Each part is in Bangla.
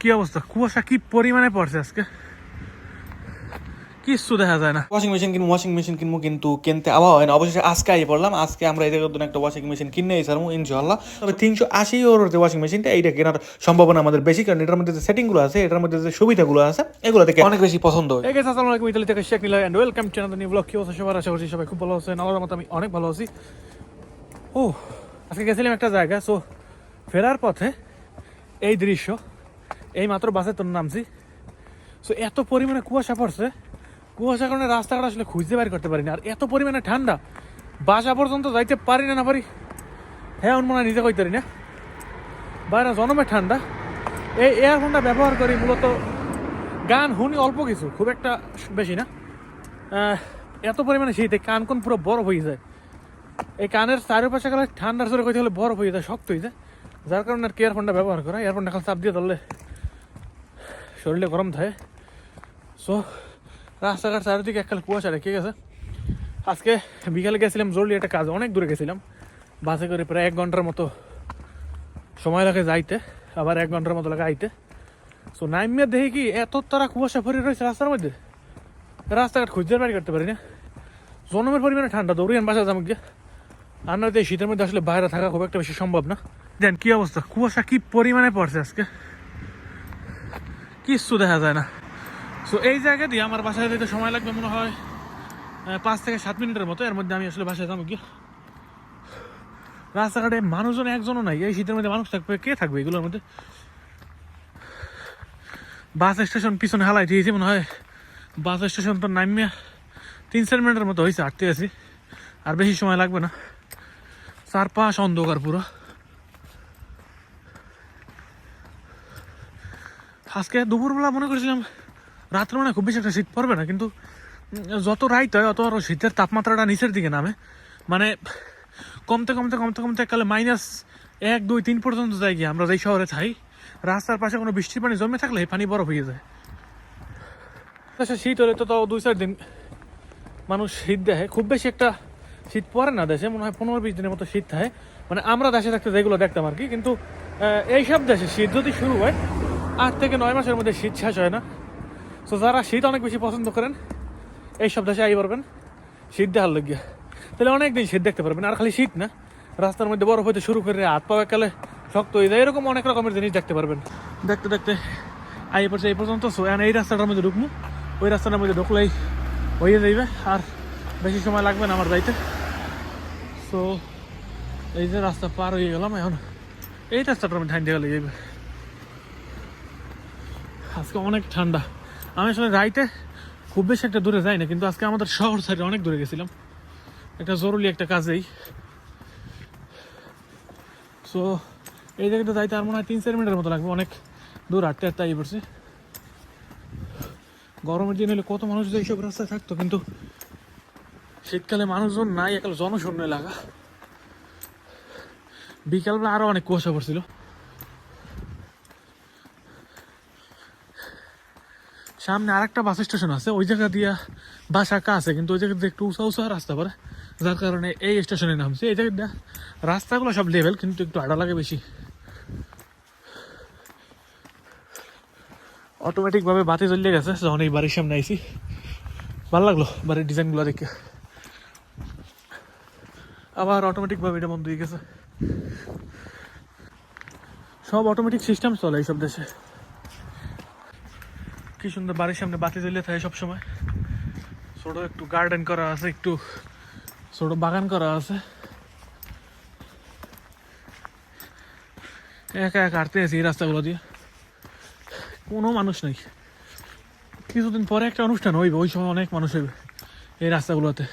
কি অবস্থা? কুয়াশা কি পরিমাণে পড়ছে আজকে? কিচ্ছু দেখা যায় না। ওয়াশিং মেশিন কিনবো ওয়াশিং মেশিন কিনবো কিন্তু কিনতে আবার হয় না। অবশেষে আজকে আই পড়লাম। আজকে আমরা জায়গার জন্য একটা ওয়াশিং মেশিন কিনে এসেছিলাম ইনশাল্লাহ তবে তিনশো আশি ওর যে ওয়াশিং মেশিনটা এইটা কেনার সম্ভাবনা আমাদের বেশি কারণ এটার মধ্যে যে সেটিংগুলো আছে এটার মধ্যে যে সুবিধাগুলো আছে এগুলো থেকে অনেক বেশি পছন্দ হয়। এই গেছে আসসালামু আলাইকুম। ইতালি থেকে Sheikh Niloy and welcome to another new blog কি অবস্থা সবার? আশা করছি সবাই খুব ভালো আছেন। আমার মতো আমি অনেক ভালো আছি। ও আজকে গেছিলাম একটা জায়গা। সো ফেরার পথে এই দৃশ্য। এই মাত্র বাসে তোর নামছি। সো এত পরিমাণে কুয়াশা পড়ছে। কুয়াশার কারণে রাস্তাঘাট আসলে খুঁজতে বের করতে পারি না আর এত পরিমাণে ঠান্ডা। বাসা পর্যন্ত যাইতে পারি না না পারি। হ্যাঁ মনে হয় নিজে কইতে পারি না। বাইরে জনমে ঠান্ডা। এই এয়ারফোনটা ব্যবহার করি মূলত গান শুনি অল্প কিছু, খুব একটা বেশি না। এত পরিমাণে শীতে কান কোন পুরো বরফ হয়ে যায়। এই কানের চারিপাশে গেলে ঠান্ডার জোরে কইতে হলে বরফ হয়ে যায়, শক্ত হয়ে যায়। যার কারণে আর কি ইয়ারফোনটা ব্যবহার করা ইয়ারফোনটা খালি চাপ দিয়ে ধরলে শরীরে গরম থাকে। সো রাস্তাঘাট চারিদিকে এককাল কুয়াশা রেখে গেছে আজকে বিকালে গেছিলাম, জরুরি একটা কাজ, অনেক দূরে গেছিলাম। বাসে করে প্রায় এক ঘণ্টার মতো সময় লাগে যাইতে, আবার এক ঘণ্টার মতো লাগে আইতে। সো নাইমিয়া দেখি কি, এত তারা কুয়াশা ভরে রয়েছে রাস্তার মধ্যে। রাস্তাঘাট খুঁজতে বাড়ি করতে পারি না জনমের পরিমাণে ঠান্ডা দৌড়িয়ান বাসা যাম গিয়ে। আর এই শীতের মধ্যে আসলে বাইরে থাকা খুব একটা বেশি সম্ভব না। দেন, কি অবস্থা? কুয়াশা কি পরিমাণে পড়ছে আজকে? কিচ্ছু দেখা যায় না। সো এই জায়গা দিয়ে আমার বাসায় যেতে সময় লাগবে মনে হয় পাঁচ থেকে সাত মিনিটের মতো। এর মধ্যে আমি আসলে বাসায় যাব কি রাস্তাঘাটে মানুষজন একজনও নাই। এই শীতের মধ্যে মানুষ থাকবে, কে থাকবে এগুলোর মধ্যে? বাস স্টেশন পিছনে হালাই দিয়েছি মনে হয়। বাস স্টেশন তো নামিয়া তিন চার মিনিটের মতো হয়েছে হাঁটতে আছি। আর বেশি সময় লাগবে না। চারপাশ অন্ধকার পুরো। আজকে দুপুরবেলা মনে করেছিলাম রাত্রে মানে খুব বেশি একটা শীত পড়বে না, কিন্তু যত রাইত হয় অত আরও শীতের তাপমাত্রাটা নিচের দিকে নামে। মানে কমতে কমতে কমতে কমতে কালে মাইনাস এক, দুই, তিন পর্যন্ত যায় গিয়ে আমরা যেই শহরে থাই, রাস্তার পাশে কোনো বৃষ্টির পানি জমে থাকলে পানি বরফ হয়ে যায়। আচ্ছা শীত হলে তো তাও দুই, চার দিন মানুষ শীত দেখে। খুব বেশি একটা শীত পড়ে না দেশে, মনে হয় পনেরো, বিশ দিনের মতো শীত থাকে। মানে আমরা দেশে থাকতে যেগুলো দেখতাম আর কি, কিন্তু এইসব দেশে শীত যদি শুরু হয় আট থেকে নয় মাসের মধ্যে শীত শেষ হয় না। সো যারা শীত অনেক বেশি পছন্দ করেন, এই সব দেশে আই পারবেন শীত দেখার লাগিয়া তাহলে অনেক দিন শীত দেখতে পারবেন, আর খালি শীত না। রাস্তার মধ্যে বরফ হইতে শুরু করে হাত পা একালে শক্ত হয়ে যায়, এরকম অনেক রকমের জিনিস দেখতে পারবেন। দেখতে দেখতে আই পড়ছে এই পর্যন্ত সো এই রাস্তাটার মধ্যে ঢুকবো। ওই রাস্তাটার মধ্যে ঢুকলেই হয়ে যাইবে, আর বেশি সময় লাগবে না আমার যাইতে। সো এই যে রাস্তা পার হয়ে গেলাম এখন। এই রাস্তাটার মধ্যে ঠান্ডা গেলে যাইবে। আজকে অনেক ঠান্ডা। আমি আসলে রাইতে খুব বেশি একটা দূরে যাই না, কিন্তু আজকে আমাদের শহর সাইডে অনেক দূরে গেছিলাম। একটা জরুরি একটা কাজেই। সো এই জায়গাটা যাইতে আর মনে হয় তিন, চার মিনিটের মতো লাগবে। অনেক দূর হাঁটতে হাঁটতে আই পড়ছি। গরমের দিন হলে কত মানুষ যে এইসব রাস্তায় থাকতো, কিন্তু শীতকালে মানুষজন নাই, একাল জনশূন্য এলাকা। বিকালবেলা আরও অনেক কুয়াশা পড়ছিল। সামনে আরেকটা বাস স্টেশন আছে, ওই জায়গা দিয়া বাস আঁকা আছে, কিন্তু ওই জায়গা দিয়ে একটু উঁচা উঁচা রাস্তা পরে, যার কারণে এই স্টেশনে নামছে। এই জায়গাটা রাস্তাগুলো সব লেভেল কিন্তু একটু আড়া লাগে বেশি। অটোমেটিক ভাবে বাতি জ্বলিয়ে গেছে, যখন এই বাড়ির সামনে আইছি। ভালো লাগল বাড়ির ডিজাইনগুলো দেখে। আবার অটোমেটিক ভাবে এটা বন্ধ হয়ে গেছে। সব অটোমেটিক সিস্টেম চলে এইসব দেশে। কি সুন্দর বাড়ির সামনে বাতি জ্বলিয়ে থাকে সবসময়। ছোট একটু গার্ডেন করা আছে, একটু ছোট বাগান করা আছে। একা একা হাঁটতে আছি এই রাস্তাগুলো দিয়ে। কোনো মানুষ নেই। কিছুদিন পরে একটা অনুষ্ঠান হইবে, ওই সময় অনেক মানুষ হইবে এই রাস্তাগুলোতে।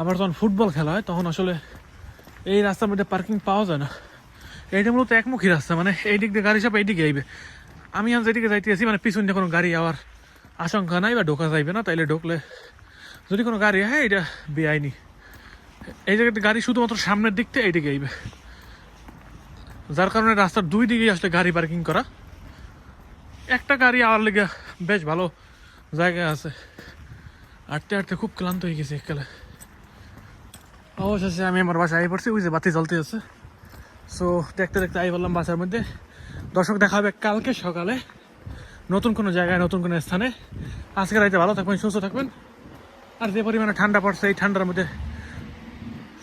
আবার যখন ফুটবল খেলা হয়, তখন আসলে এই রাস্তার মধ্যে পার্কিং পাওয়া যায় না। এইটা মূলত একমুখী রাস্তা মানে এই দিক দিয়ে গাড়ি সব এইদিকে আইবে। আমি আমি যেদিকে যাইতে আছি মানে পিছন কোনো গাড়ি আবার আশঙ্কা নাই বা ঢোকা যাইবে না, তাইলে ঢুকলে যদি কোনো গাড়ি, হয়, এটা বেআইনি। এই জায়গাতে গাড়ি শুধুমাত্র সামনের দিক থেকে এইদিকে আইবে। যার কারণে রাস্তার দুই দিকে আসলে গাড়ি পার্কিং করা। একটা গাড়ি আওয়ার লেগে বেশ ভালো জায়গা আছে। হাঁটতে হাঁটতে খুব ক্লান্ত হয়ে গেছে এককালে অবশেষে আমি আমার বাসায় আই পড়ছি, ওই যে বাতি জ্বলতে আছে। সো দেখতে দেখতে আই বললাম বাসার মধ্যে। দর্শক, দেখা হবে কালকে সকালে। নতুন কোনো জায়গায়, নতুন কোনো স্থানে। আজকে রাইতে ভালো থাকবেন, সুস্থ থাকবেন। আর যে পরিমাণে ঠান্ডা পড়ছে, এই ঠান্ডার মধ্যে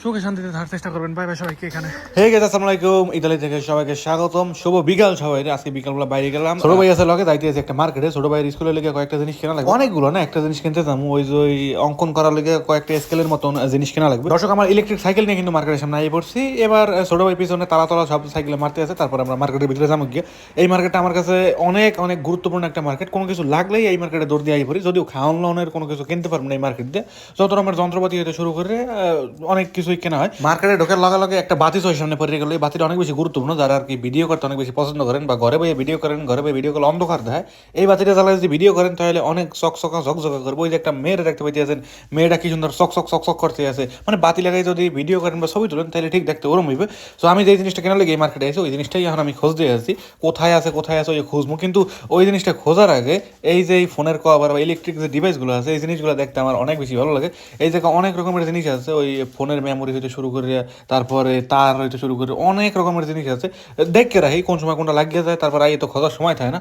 সুখে শান্তিতে থাকার চেষ্টা করবেন। বাই বাই সবাইকে এখানে। হে গেছে আসসালামু আলাইকুম। ইতালি থেকে সবাইকে স্বাগতম। শুভ বিকাল সবাই। আজকে বিকালবেলা বাইরে গেলাম। ছোট ভাই আছে লগে যাইতে আছে একটা মার্কেটে। ছোট ভাইয়ের স্কুলে লেগে কয়েকটা জিনিস কেনা লাগবে। অনেকগুলো না? একটা জিনিস কিনতে যাব। ওই যে অঙ্কন করার লেগে কয়েকটা স্কেলের মতন জিনিস কেনা লাগবে। দর্শক, আমার ইলেকট্রিক সাইকেল নিয়ে কিন্তু মার্কেটের সামনে আই পড়ছি। এবার ছোট ভাই পিছনে তালা তলা সব সাইকেলে মারতে আছে। তারপর আমরা মার্কেটের ভিতরে যাব গিয়ে। এই মার্কেটটা আমার কাছে অনেক অনেক গুরুত্বপূর্ণ একটা মার্কেট কোনো কিছু লাগলেই এই মার্কেটে দৌড় দিয়ে আই পড়ি। যদিও খাওয়ান লোনের কোনো কিছু কিনতে পারব না এই মার্কেট দিয়ে যত রকমের যন্ত্রপাতি হতে শুরু করে অনেক অনেক কিছুই কেনা হয়। মার্কেটে ঢোকার লগে লগে একটা বাতি চোখের সামনে পড়ে গেলো। এই বাতিটা অনেক বেশি গুরুত্বপূর্ণ। যারা আর কি ভিডিও করতে অনেক বেশি পছন্দ করেন বা ঘরে বইয়ে ভিডিও করেন, ঘরে বইয়ে ভিডিও করলে অন্ধকার দেয় এই বাতিটা জ্বালা যদি ভিডিও করেন তাহলে অনেক চকচকা ঝকঝকা করব। ওই যে একটা মেয়ের দেখতে পাইতে আছেন, মেয়েটা কি সুন্দর চকচক চকচক করতে আছে। মানে বাতি লাগাই যদি ভিডিও করেন বা ছবি তুলেন তাহলে ঠিক দেখতে ওরম হইবে। সো আমি যে জিনিসটা কেনার লেগে এই মার্কেটে এসে ওই জিনিসটাই এখন আমি খোঁজ দিয়ে আছি কোথায় আছে কোথায় আছে, ওই খুঁজবো। কিন্তু ওই জিনিসটা খোঁজার আগে এই যে এই ফোনের কভার বা ইলেকট্রিক যে ডিভাইসগুলো আছে, এই জিনিসগুলো দেখতে আমার অনেক বেশি ভালো লাগে। এই জায়গায় অনেক রকমের জিনিস আছে, ওই ফোনের মেমোরি হইতে শুরু করে তারপরে তার হইতে শুরু করে অনেক রকমের জিনিস আছে। দেখে রাখি কোন সময় কোনটা লাগিয়ে যায় তারপর আই তো খোঁজার সময় থাকে না।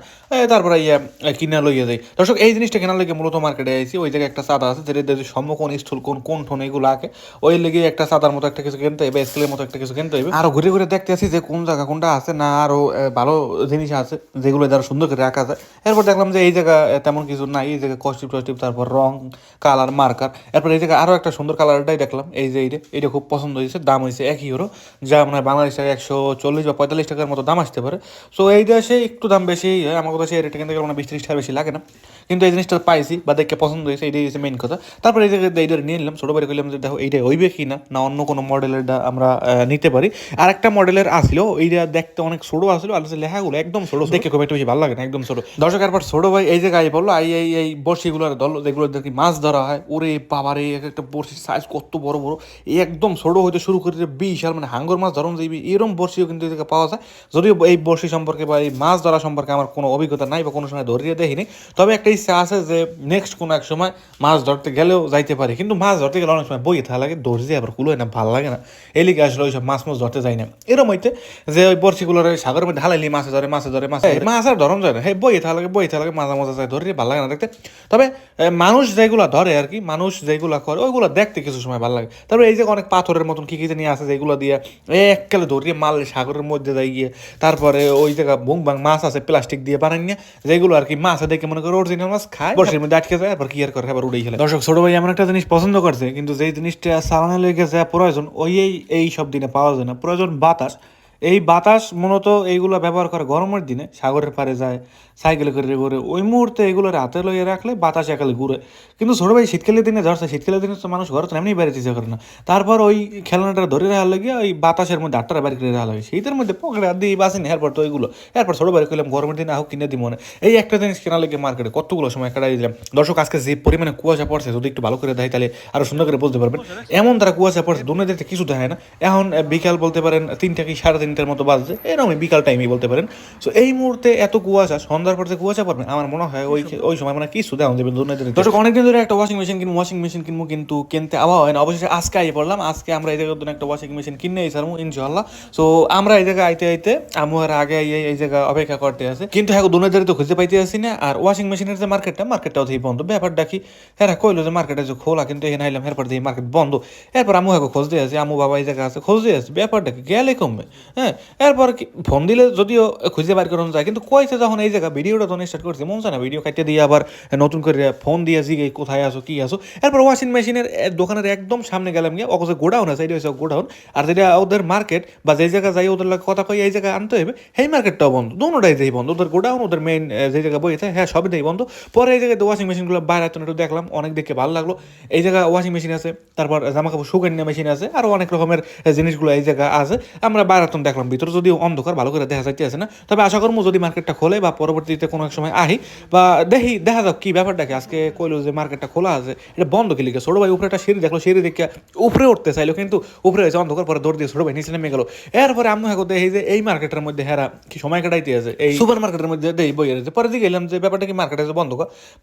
তারপর ইয়ে কিনা লইয়া যায় দর্শক এই জিনিসটা কেনার লেগে মূলত মার্কেটে আইছি। ওই জায়গায় একটা চাঁদা আছে যেটা দিয়ে সম্মুখন স্থূল কোন কোন ঠোন এগুলো আঁকে। ওই লেগে একটা চাঁদার মতো একটা কিছু কিনতে হবে স্কেলের মতো একটা কিছু কিনতে হবে আরও ঘুরে ঘুরে দেখতে আছি যে কোন জায়গা কোনটা আছে না আরও এ, ভালো জিনিস আছে যেগুলো দ্বারা সুন্দর করে রাখা যায়। এরপর দেখলাম যে এই জায়গা তেমন কিছু নাই। এই জায়গায় কস্টিপ টস্টিপ তারপর রং কালার মার্কার। এরপর এই জায়গায় আরও একটা সুন্দর কালারটাই দেখলাম। এই যে এইটা এটা খুব পছন্দ হয়েছে দাম হয়েছে এক ইউরো যা মানে বাংলাদেশ টাকা একশো চল্লিশ বা পঁয়তাল্লিশ টাকার মতো দাম আসতে পারে। সো এই দেশে একটু দাম বেশি হয় আমার কথা সেই রেটে কিনতে মানে বিশ ত্রিশ টাকা বেশি লাগে না। কিন্তু এই জিনিসটা পাইছি বা দেখে পছন্দ হয়েছে এইটাই হচ্ছে মেইন কথা। তারপরে এই জায়গায় এইটা নিয়ে নিলাম ছোটো বাড়ি করলাম যে দেখো এইটা হইবে কি না না অন্য কোনো মডেলের আমরা নিতে পারি। আর একটা মডেলের আসলো এইটা দেখতে অনেক ছোটো আসলো আর লেখাগুলো একদম ছোটো দেখে খুব একটা বেশি ভালো লাগে না একদম ছোটো। দর্শক এরপর ছোটো ভাই এই জায়গায় বলল এই এই এই বড়শিগুলোর দল যেগুলো দেখি মাছ ধরা হয় ওরে বাবারে এক একটা বড়শির সাইজ কত বড় বড় এই একদম ছোটো হইতে শুরু করে বিশাল মানে হাঙ্গর মাছ ধরন যাইবি এরকম বড়শিও কিন্তু এই জায়গায় পাওয়া যায়। যদিও এই বড়শি সম্পর্কে বা এই মাছ ধরা সম্পর্কে আমার কোনো অভিজ্ঞতা নাই বা কোনো সময় ধরিয়ে দেখিনি, তবে একটা ইচ্ছা আছে যে নেক্সট কোনো এক সময় মাছ ধরতে গেলেও যাইতে পারি। কিন্তু মাছ ধরতে গেলে অনেক সময় বই থাকা লাগে ধরতে আবার কুলো না ভালো লাগে না। এলিকে আসলে ওইসব মাছ মাছ ধরতে যাই না। এরম হইতে যে ওই বড়শিগুলোর ওই সাগরের মধ্যে হালাইলি মাছে ধরে মাছে ধরে, মাছ। মাছ আর ধরন যায় না। হ্যাঁ বই থাকা লাগে, বই থাকা লাগে, মাঝে মাঝে যায় ধরে, ভালো লাগে না দেখতে। তবে মানুষ যেগুলো ধরে আর কি, মানুষ যেগুলো করে, ওইগুলো দেখতে কিছু সময় ভালো লাগে। তারপরে এই যে অনেক পাথরের মতন কি কি নিয়ে আসে যেগুলো দিয়ে এককালে ধরিয়ে মারলে সাগরের মধ্যে যাই গিয়ে। তারপরে ওই জায়গা ভুং ভাং মাছ আছে প্লাস্টিক দিয়ে বানাই নিয়ে, যেগুলো আর কি মাছ দেখে মনে করো অরিজিনাল মাছ খায়, বর্ষের মধ্যে আটকে যায়, আবার কি আর করে, আবার উড়েই খেলে দর্শক, ছোট ভাই এমন একটা জিনিস পছন্দ করছে, কিন্তু যেই জিনিসটা সালানে লেগে যায় প্রয়োজন ওই এই সব দিনে পাওয়া যায় না। প্রয়োজন বাতাস এই বাতাস মূলত এইগুলো ব্যবহার করে গরমের দিনে সাগরের পাড়ে যায় সাইকেলে করে ঘুরে। ওই মুহূর্তে এগুলো হাতে লইয়ে রাখলে বাতাস একালে ঘুরে। কিন্তু ছোট ভাই শীতকালের দিনে ধরছে শীতকালের দিনে তো মানুষ ঘরে তো এমনি বেড়াতে ইচ্ছা করে না। তারপর ওই খেলনাটা ধরে রাখার লাগে ওই বাতাসের মধ্যে আটটা বাড়ি করে রাখা লাগে। শীতের মধ্যে পকেটে হাত দিয়ে বাসেনি এরপর তো ওইগুলো এরপর ছোট বাড়ি করলাম গরমের দিনে আহ কিনে দিই মনে। এই একটা জিনিস কেনা লেগে মার্কেটে কতগুলো সময় কাটাই দিলাম। দর্শক আজকে যে পরিমাণে কুয়াশা পড়ছে যদি একটু ভালো করে দেয় তাহলে আরও সুন্দর করে বলতে পারবেন। এমন তারা কুয়াশা পড়ছে দুনিয়াতে কিছু দেখায় না। এখন বিকাল বলতে পারেন তিনটা কি সাড়ে তিনটার মতো বাজছে এরকম বিকাল টাইমই বলতে পারেন। সো এই মুহূর্তে এত কুয়াশা সন্ধ্যার পর যে কুয়াশা পড়বে আমার মনে হয় ওই ওই সময় মানে কিছু দেওয়া যাবে দুনিয়াতে দর্শক অনেকদিন ধরে একটা ওয়াশিং মেশিন কিনবো ওয়াশিং মেশিন কিনবো কিন্তু কিনতে আবার হয় না। অবশ্যই আজকে আইয়ে পড়লাম আজকে আমরা এই জায়গায় একটা ওয়াশিং মেশিন কিনে এসেছিলাম ইনশাল্লাহ সো আমরা এই জায়গায় আইতে আইতে আমার আগে এই এই জায়গায় অপেক্ষা করতে আছে। কিন্তু হ্যাঁ দুনিয়াদারি তো খুঁজে পাইতে আসি না। আর ওয়াশিং মেশিনের যে মার্কেটটা মার্কেটটাও থেকে বন্ধ। ব্যাপারটা কি? হ্যাঁ কইলো যে মার্কেটে যে খোলা কিন্তু এখানে আইলাম এরপর দিয়ে মার্কেট বন্ধ। এরপর আমু হ্যাঁ খোঁজ দিয়ে আছে আমু বাবা এই জায়গায় আছে খোঁজ দিয়ে আছে। ব্যাপারটা কি? গেলে কমবে। হ্যাঁ এরপর কি ফোন দিলে যদিও খুঁজে বার করানো যায়, কিন্তু কইছে যখন এই জায়গা ভিডিওটা তখন স্টার্ট করছে, মন না ভিডিও কাটতে দিয়ে আবার নতুন করে ফোন দিয়ে জিগে কোথায় আসো কি আসো এরপর ওয়াশিং মেশিনের দোকানের একদম সামনে গেলাম গিয়ে অকজে গোডাউন আছে, এটা হচ্ছে গোডাউন আর যেটা ওদের মার্কেট বা যে জায়গায় যাই, ওদের লাগে কথা কই, এই জায়গায় আনতে হবে সেই মার্কেটটাও বন্ধ দুটাই যেই বন্ধ। ওদের গোডাউন ওদের মেইন যে জায়গায় বইতে হ্যাঁ সবই দেই বন্ধ। পরে এই জায়গায় ওয়াশিং মেশিনগুলো বাইরে একটু দেখলাম, অনেক দেখে ভালো লাগল। এই জায়গায় ওয়াশিং মেশিন আছে, তারপর জামা কাপড় শুকানো মেশিন আছে আরও অনেক রকমের জিনিসগুলো এই জায়গায় আছে। আমরা বাইরে তো দেখলাম, ভিতরে যদিও অন্ধকার, ভালো করে দেখা যাইতে না। তবে আশা করব যদি মার্কেটটা খোলে বা পরবর্তীতে কোনো এক সময় আহি, বা দেখি, দেখা যাক কি ব্যাপারটা কি আজকে কইলো যে মার্কেটটা খোলা আছে, এটা বন্ধ কি লিখে ছোট ভাই উপরে একটা সিঁড়ি দেখল, সিঁড়ি দেখে উপরে উঠতে চাইলো, কিন্তু উপরে হয়েছে অন্ধকার, পরে দৌড় দিয়ে ছোট ভাই নিচে নেমে গেলো। এরপরে আমি এখন দেখি যে এই মার্কেটের মধ্যে হেরা কি সময় কাটাইতে আছে? এই সুপার মার্কেটের মধ্যে দেই বই আছে পরে দিকে এলাম যে ব্যাপারটা কি মার্কেট আছে বন্ধ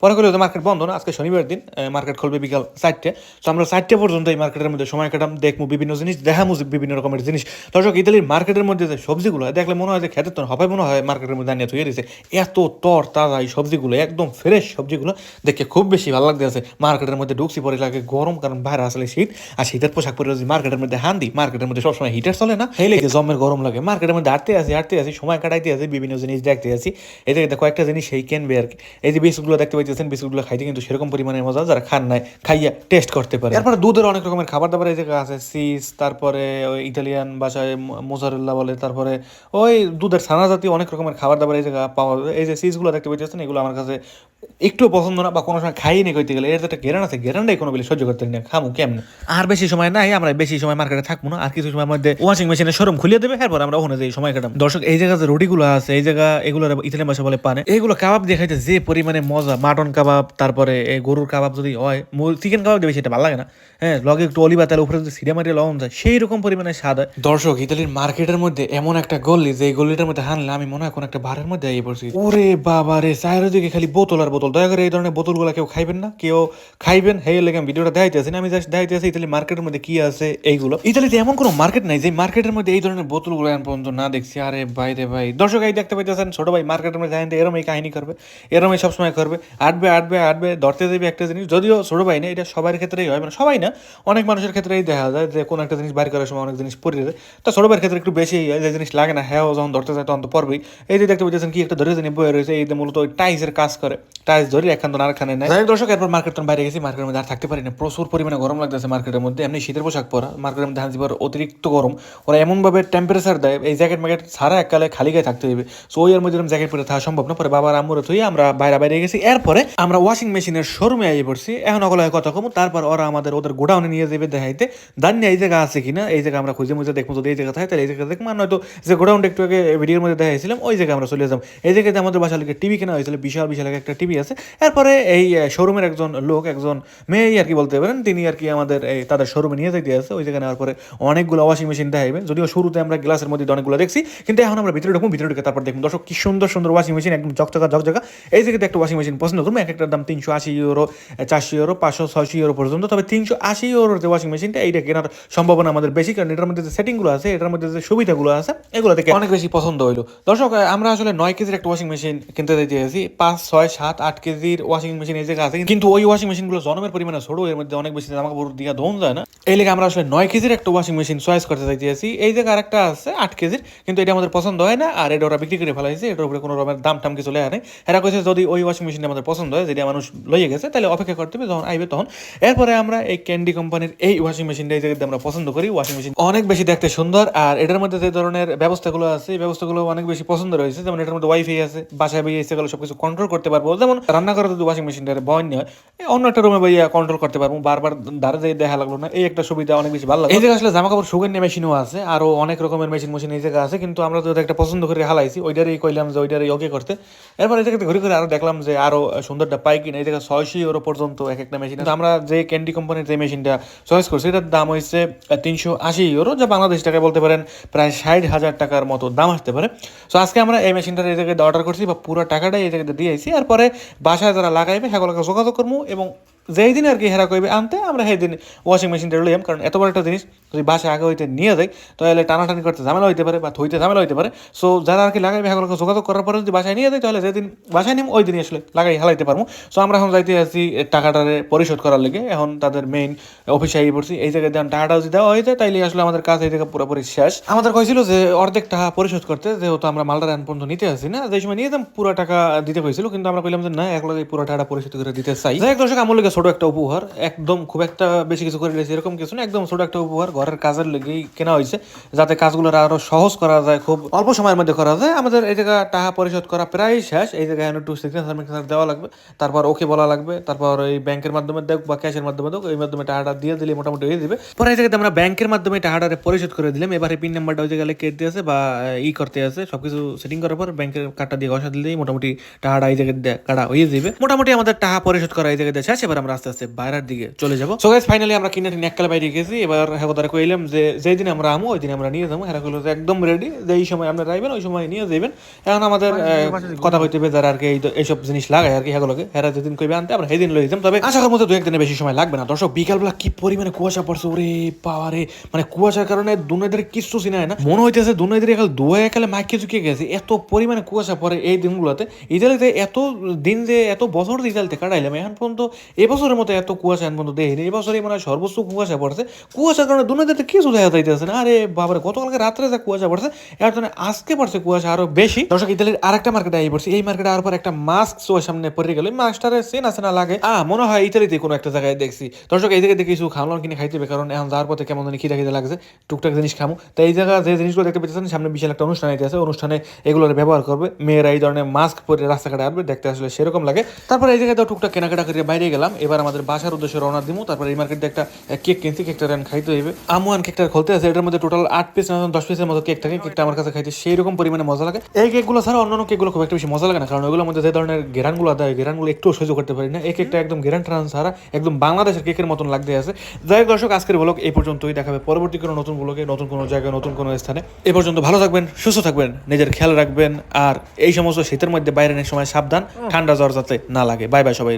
পরে কইলো যে মার্কেট বন্ধ না, আজকে শনিবার দিন মার্কেট খুলবে বিকাল চারটে। তো আমরা চারটে পর্যন্ত এই মার্কেটের মধ্যে সময় কাটাম দেখব বিভিন্ন জিনিস, দেখামু বিভিন্ন রকমের জিনিস। দর্শক, ইতালির মার্কেট মার্কেটের মধ্যে যে সবজিগুলো দেখলে মনে হয় যে খেতে তো হবে মনে হয় মার্কেটের মধ্যে দাঁড়িয়ে থুয়ে দিয়েছে এত তর তাজা এই সবজিগুলো, একদম ফ্রেশ সবজিগুলো, দেখে খুব বেশি ভালো লাগতেছে মার্কেটের মধ্যে ঢুকছি পরে লাগে গরম, কারণ বাইরে আসলে শীত, আর শীতের পোশাক পরে যদি মার্কেটের মধ্যে হান হান্দি, মার্কেটের মধ্যে সবসময় হিটার চলে না। সেই লেগে জমের গরম লাগে। মার্কেটের মধ্যে হাঁটতে আসি হাঁটতে আসি, সময় কাটাইতে আসি, বিভিন্ন জিনিস দেখতে আসি। এই জায়গাতে কয়েকটা জিনিস সেই কেনবে আর কি। এই যে বিস্কুটগুলো দেখতে পাইতেছেন, বিস্কুটগুলো খাইতে কিন্তু সেরকম পরিমাণে মজা, যারা খান নাই, খাইয়া টেস্ট করতে পারে। তারপরে দুধের অনেক রকমের খাবার দাবার এই জায়গায় আছে, চিজ, তারপরে ইটালিয়ান ভাষায় মোজারেল্লা বলে, তারপরে ওই দুধের ছানা জাতীয় অনেক রকমের খাবার দাবার এই জায়গায় পাওয়া এই যে সিজগুলো দেখতে পাইতেছেন, এগুলো আমার কাছে একটু পছন্দ না বা কোনো সময় খাইনি কইতে গেলে এর যে একটা গেরান আছে গেরানটাই কোনো বেলে সহ্য করতে না খামু কেমনে? আর বেশি সময় নাই আমরা বেশি সময় মার্কেটে থাকব না আর কিছু সময় মধ্যে ওয়াশিং মেশিনের শোরুম খুলে দেবে এরপর আমরা ওখানে যে সময় কাটাম দর্শক এই জায়গা যে রুটিগুলো আছে এই জায়গা এগুলো ইতালিয়ান ভাষা বলে পানে এইগুলো কাবাব দিয়ে খাইতে যে পরিমাণে মজা মাটন কাবাব তারপরে এই গরুর কাবাব যদি হয় চিকেন কাবাব দেবে সেটা ভালো লাগে না। হ্যাঁ লগে একটু অলিবা তেল উপরে যদি সিরিয়া মারিয়ে লবণ যায় সেই রকম পরিমাণে স্বাদ হয়। দর্শক ইতালির মার্কেটের মধ্যে এমন একটা গল্লি যে এই গল্লিটার মধ্যে হানলে আমি মনে হয় কোন একটা বারের মধ্যে আইয়ে পড়ছি। ওরে বাবা রে চারিদিকে খালি বোতল আর বোতল। দয়া করে এই ধরনের বোতলগুলো কেউ খাইবেন না। কেউ খাইবেন হে লেগে আমি ভিডিওটা দেখাইতেছি না, আমি জাস্ট দেখাইতেছি ইতালি মার্কেটের মধ্যে কি আছে, এইগুলো। ইতালিতে এমন কোনো মার্কেট নাই যে মার্কেটের মধ্যে এই ধরনের বোতলগুলো এখন পর্যন্ত না দেখছি। আরে ভাই রে ভাই। দর্শক এই দেখতে পাইতেছেন, ছোট ভাই মার্কেটের মধ্যে যাই এরম এই কাহিনী করবে এরম এই সবসময় করবে। আটবে আটবে আটবে, ধরতে দেবে একটা জিনিস। যদিও ছোট ভাই না, এটা সবার ক্ষেত্রেই হয়। মানে সবাই না, অনেক মানুষের ক্ষেত্রেই দেখা যায় যে কোনো একটা জিনিস বাইর করার সময় অনেক জিনিস পড়ে যায়। তো ছোট ভাইয়ের ক্ষেত্রে একটু বেশি হয়, যে জিনিস লাগে না হ্যাঁ যখন ধরতে যায় তখন তো পড়বেই। এই যে দেখতে পাইতেছেন কি একটা ধরে জিনিস বয়ে রয়েছে, এই মূলত টাইসের কাজ করে। টাইস ধরে একখান তো আরেকখানে নেয় যাই দর্শক, এরপর মার্কেট তো বাইরে গেছি মার্কেটের মধ্যে আর থাকতে পারি না প্রচুর পরিমাণে গরম লাগতেছে মার্কেটের মধ্যে। এমনি শীতের পোশাক পরা মার্কেটের মধ্যে হাজিবার অতিরিক্ত গরম। ওরা এমনভাবে টেম্পারেচার দেয়, এই জ্যাকেট ম্যাকেট সারা এককালে খালি গায়ে থাকতে হবে সো ওই এর মধ্যে জ্যাকেট পরে থাকা সম্ভব না। পরে বাবার আম্মুরে থুই আমরা বাইরে বাইরে গেছি। এরপরে আমরা ওয়াশিং মেশিনের শোরুমে আইয়ে পড়ছি। এখন অকলে কথা কম। তারপর ওরা আমাদের ওদের গোডাউনে নিয়ে যাবে দেখাইতে। দান্নি এই জায়গা আছে কিনা, এই জায়গা আমরা খুঁজে মুজে দেখব। যদি এই জায়গা থাকে, তাহলে এই জায়গা দেখব। আর নয়তো যে গোডাউনটা একটু আগে ভিডিওর মধ্যে দেখাইছিলাম, ওই জায়গায় আমরা চলে যাব। এই জায়গাতে আমাদের বাসা টিভি কেনা হয়েছিল, বিশাল বিশাল একটা টিভি আছে। এরপরে এই শোরুমের একজন লোক, একজন মেয়ে আর কি বলতে পারেন, তিনি আর কি আমাদের এই তাদের শোরুমে নিয়ে যেতে আছে। ওই জায়গায় নেওয়ার পরে অনেকগুলো ওয়াশিং মেশিন দেখাইবে। যদিও শুরুতে আমরা গ্লাসের মধ্যে অনেকগুলো দেখছি, কিন্তু এখন আমরা ভিতরে ঢুকবো, ভিতরে ঢুকে তারপর দেখুন দর্শক, কি সুন্দর সুন্দর ওয়াশিং মেশিন একদম চকচকা ঝকঝকা। এই জায়গাতে একটা ওয়াশিং মেশিন পছন্দ করব এক একটার দাম তিনশো আশি ইউরো চারশো ইউরো পাঁচশো, ছয়শো ইউরো পর্যন্ত। তবে তিনশো আশি ইউরোর যে ওয়াশিং মেশিনটা এইটা কেনার সম্ভাবনা আমাদের বেশি, কারণ এটার মধ্যে যে সেটিংগুলো আছে, এটার মধ্যে যে সুবিধাগুলো আছে, এগুলো থেকে অনেক বেশি পছন্দ হইল। দর্শক, আমরা আসলে নয় কেজির একটা ওয়াশিং মেশিন কিনতে দিতে পাঁচ, ছয়, সাত আট কেজির ওয়াশিং মেশিন এই জায়গায় আছে, কিন্তু ওই ওয়াশিং মেশিনগুলো জনমের পরিমাণে ছোট, এর মধ্যে অনেক বেশি জামা কাপড় দিয়ে ধোন যায় না। এই লেগে আমরা আসলে নয় কেজির একটা ওয়াশিং মেশিন চয়েস করতে চাইতেছি। এই জায়গায় আরেকটা আছে, আট কেজির, কিন্তু এটা আমাদের পছন্দ হয় না, আর এটা ওরা বিক্রি করে ফেলাইছে, এটার উপরে কোনো রকমের দাম টাম কিছু লেখা নেই। এরা কইছে, যদি ওই ওয়াশিং মেশিনটা আমাদের পছন্দ হয়, যেটা মানুষ লইয়ে গেছে, তাহলে অপেক্ষা করতে হবে, যখন আইবে তখন। এরপরে আমরা এই ক্যান্ডি কোম্পানির এই ওয়াশিং মেশিনটা এই জায়গাতে আমরা পছন্দ করি। ওয়াশিং মেশিন অনেক বেশি দেখতে সুন্দর, আর এটার মধ্যে যে ধরনের ব্যবস্থাগুলো আছে, এই ব্যবস্থাগুলো অনেক বেশি পছন্দ রয়েছে। যেমন এটার মধ্যে ওয়াইফাই আছে, বাসায় বইয়ে এসে গেলে সবকিছু কন্ট্রোল করতে পারব। যেমন রান্না করার যদি ওয়াশিং মেশিনটার বয়ন নেই অন্য একটা রুমে বইয়া কন্ট্রোল করতে পারব, বারবার দাঁড়ে যেয়ে দেখা লাগল না, এই একটা সুবিধা অনেক বেশি ভালো লাগে এই জায়গায় আসলে জামা কাপড় শুকান মেশিনও আছে, আরও অনেক রকমের মেশিন মেশিন এই জায়গায় আছে, কিন্তু আমরা যদি একটা পছন্দ করে হালাইছি, ওইটারই কইলাম যে ওইটারই ওকে করতে। এরপর এই জায়গাতে ঘুরে ঘুরে আরও দেখলাম যে আরও সুন্দরটা পাই কিনা, এই জায়গায় ছয়শো ইউরো পর্যন্ত এক একটা মেশিন আমরা যে ক্যান্ডি কোম্পানির যে মেশিনটা চয়েস করছি, এটার দাম হচ্ছে তিনশো আশি ইউরো যা বাংলাদেশ টাকায় বলতে পারেন প্রায় ষাট হাজার টাকার মতো দাম আসতে পারে। সো আজকে আমরা এই মেশিনটা এই জায়গায় অর্ডার করছি, বা পুরো টাকাটাই এই জায়গাতে দিয়েছি এরপরে বাসায় যারা লাগাইবে সেগুলোকে যোগাযোগ করব এবং যেই দিন আর কি হেরা কইবে, আনতে আমরা সেই দিন ওয়াশিং মেশিনটা লইয়াম। কারণ এত বড় একটা জিনিস, যদি বাসা আগে হইতে নিয়ে যায় তাহলে টানাটানি করতে ঝামেলা হইতে পারে বা থইতে ঝামেলা হইতে পারে। সো যারা আর কি লাগাইবে, সেগুলোকে যোগাযোগ করার পরে যদি বাসায় নিয়ে যায় তাহলে যেদিন বাসায় নিম ওই দিনই আসলে লাগাই হালাইতে পারব সো আমরা এখন যাইতে আছি টাকাটারে পরিশোধ করার লেগে। এখন তাদের মেইন অফিসে আই পড়ছি। এই জায়গায় যখন টাকাটা যদি দেওয়া হয়ে যায় তাইলে আসলে আমাদের কাজ এই জায়গায় পুরোপুরি শেষ। আমাদের কইছিল যে অর্ধেক টাকা পরিশোধ করতে, যেহেতু আমরা মালদার এখন পর্যন্ত নিতে আসি না যে সময় নিয়ে পুরো টাকা দিতে হয়েছিল কিন্তু আমরা কইলাম যে না এক লগে পুরো টাকাটা পরিশোধ করে দিতে চাই। হোক দর্শক আমার লগে ছোট একটা উপহার, একদম খুব একটা বেশি কিছু করে দিয়েছে এরকম কিছু না, একদম ছোট একটা উপহার, ঘরের কাজের লেগেই কেনা হয়েছে, যাতে কাজগুলো আরও সহজ করা যায়, খুব অল্প সময়ের মধ্যে করা যায়। আমাদের এই জায়গা টাকা পরিশোধ করা প্রায় শেষ, এই জায়গায় একটু সিগনেচার মিগনেচার দেওয়া লাগবে, তারপর ওকে বলা লাগবে, তারপর এই ব্যাংকের মাধ্যমে দেখ বা ক্যাশের মাধ্যমে দেখ, এই মাধ্যমে টাকাটা দিয়ে দিলে মোটামুটি হয়ে দিবে পরে এই জায়গাতে আমরা ব্যাংকের মাধ্যমে টাকাটা পরিশোধ করে দিলাম, এবারে পিন নাম্বারটা ওই জায়গায় কেটে আছে বা ই করতে আছে, সবকিছু সেটিং করার পর ব্যাংকের কার্ডটা দিয়ে ঘষা দিলেই মোটামুটি টাকাটা এই জায়গায় কাটা হয়ে যাবে। মোটামুটি আমাদের টাকা পরিশোধ করা এই জায়গায় শেষ, এবার আমরা আস্তে আস্তে বাইরের দিকে চলে যাব। সো গাইস ফাইনালি আমরা কিনে টিনে এককালে বাইরে গেছি। এবার হ্যাঁ তারা কইলাম যে যেই দিন আমরা আমু ওই দিন আমরা নিয়ে যাব। হ্যাঁ কইলো যে একদম রেডি যে এই সময় আপনারা আইবেন ওই সময় নিয়ে যাবেন এখন আমাদের কথা হইতে হবে যারা আর কি এইসব জিনিস লাগায় আর কি হ্যাগুলোকে হ্যাঁ যেদিন কইবে আনতে আমরা সেদিন লই দিতাম তবে আশা করার মধ্যে দু একদিনের বেশি সময় লাগবে না। দর্শক বিকালবেলা কি পরিমাণে কুয়াশা পড়ছে ওরে পাওয়ারে মানে কুয়াশার কারণে দুনিয়াদের কিছু চিনায় না। মনে হইতেছে দুনিয়াদের একাল দুয়া একালে মাইকে চুকিয়ে গেছে। এত পরিমাণে কুয়াশা পড়ে এই দিনগুলোতে। ইতালিতে এত দিন যে এত বছর ইতালিতে কাটাইলাম এখন পর্যন্ত এবছরের মতো এত কুয়াশা এখন পর্যন্ত দেখিনি এবছরে মানে হয় সর্বোচ্চ কুয়াশা পড়ছে। কুয়াশার কারণে দুনিয়াতে কিছু দেখা যাইতেছে না? আরে বাবারে, গতকালকে রাত্রে যা কুয়াশা পড়ছে, এর জন্য আজকে পড়ছে কুয়াশা আরও বেশি। দর্শক, ইতালির আরেকটা মার্কেটে আই পড়ছে। এই মার্কেটে আর পর একটা মাস্ক চোখের সামনে পড়ে গেল। মাস্কটারে সেন আছে না লাগে। আ, মনে হয় ইতালিতে কোনো একটা জায়গায় দেখছি। দর্শক এই দেখে কিছু খাওয়ান কিনে খাইতে হবে, কারণ এখন যাওয়ার পথে কেমন জানি খিদা খিদা লাগছে। টুকটাক জিনিস খামু। তাই এই জায়গা যে জিনিসগুলো দেখতে পেতেছেন সামনে বিশাল একটা অনুষ্ঠান আছে অনুষ্ঠানে এগুলোর ব্যবহার করবে। মেয়েরা এই ধরনের মাস্ক পরে রাস্তাঘাটে আসবে, দেখতে আসলে সেরকম লাগে। তারপর এই জায়গায় তো টুকটাক কেনাকাটা করে বাইরে গেলাম। এবার আমাদের বাসার উদ্দেশ্যে রওনা দিমু। তারপর এই মার্কেটে একটা কেক কিনছি কেকটা রান খাইতে হইবে। আমুয়ান কেকটা খুলতে আছে এটার মধ্যে টোটাল আট পিস না দশ পিসের মতো কেক থাকে। কেকটা আমার কাছে খাইতে সেই রকম পরিমাণে মজা লাগে। এই কেকগুলো ছাড়া অন্যান্য কেকগুলো খুব একটা বেশি মজা লাগে না কারণ ওগুলোর মধ্যে যে ধরনের গেরানগুলো দেয় গেরানগুলো একটু সহ্য করতে পারি না। এই কেকটা একদম গেরান ট্রান ছাড়া একদম বাংলাদেশের কেকের মতন লাগতে আছে। যাই দর্শক আজকের ব্লগ এই পর্যন্তই। দেখাবে পরবর্তী কোনো নতুন ব্লগে নতুন কোনো জায়গায় নতুন কোনো স্থানে। এ পর্যন্ত ভালো থাকবেন সুস্থ থাকবেন নিজের খেয়াল রাখবেন। আর এই সমস্ত শীতের মধ্যে বাইরে সময় সাবধান। ঠান্ডা জ্বর যাতে না লাগে। বাই বাই সবাই